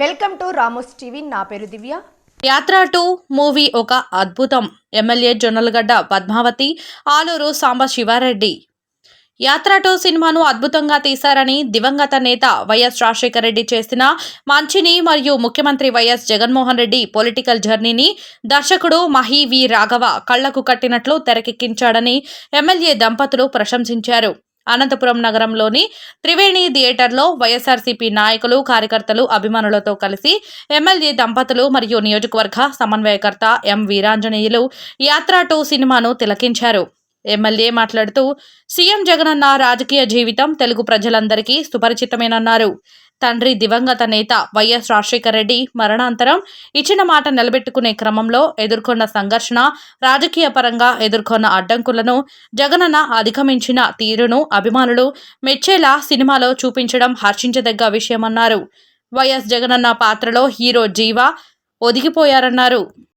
Welcome to Ramos TV. నా పేరు దివ్య. యాత్ర టూ మూవీ ఒక అద్భుతం. ఎమ్మెల్యే జొన్నలగడ్డ పద్మావతి ఆలూరు సాంబ శివారెడ్డి. యాత్ర టూ సినిమాను అద్భుతంగా తీశారని దివంగత నేత వైఎస్ రాజశేఖర రెడ్డి చేసిన మంచిని మరియు ముఖ్యమంత్రి వైఎస్ జగన్మోహన్ రెడ్డి పొలిటికల్ జర్నీని దర్శకుడు మహి వి రాఘవ కళ్ళకు కట్టినట్లు తెరకెక్కించాడని ఎమ్మెల్యే దంపతులు ప్రశంసించారు. అనంతపురం నగరంలోని త్రివేణి థియేటర్లో వైఎస్ఆర్సీపీ నాయకులు కార్యకర్తలు అభిమానులతో కలిసి ఎమ్మెల్యే దంపతులు మరియు నియోజకవర్గ సమన్వయకర్త ఎం వీరాంజనేయులు యాత్ర టూ సినిమాను తిలకించారు. ఎమ్మెల్యే మాట్లాడుతూ సీఎం జగనన్న రాజకీయ జీవితం తెలుగు ప్రజలందరికీ సుపరిచితమేనన్నారు. తండ్రి దివంగత నేత వైఎస్ రాజశేఖర రెడ్డి మరణాంతరం ఇచ్చిన మాట నిలబెట్టుకునే క్రమంలో ఎదుర్కొన్న సంఘర్షణ రాజకీయ పరంగా ఎదుర్కొన్న అడ్డంకులను జగనన్న అధిగమించిన తీరును అభిమానులు మెచ్చేలా సినిమాలో చూపించడం హర్షించదగ్గ విషయమన్నారు. వైఎస్ జగనన్న పాత్రలో హీరో జీవా ఒదిగిపోయారన్నారు.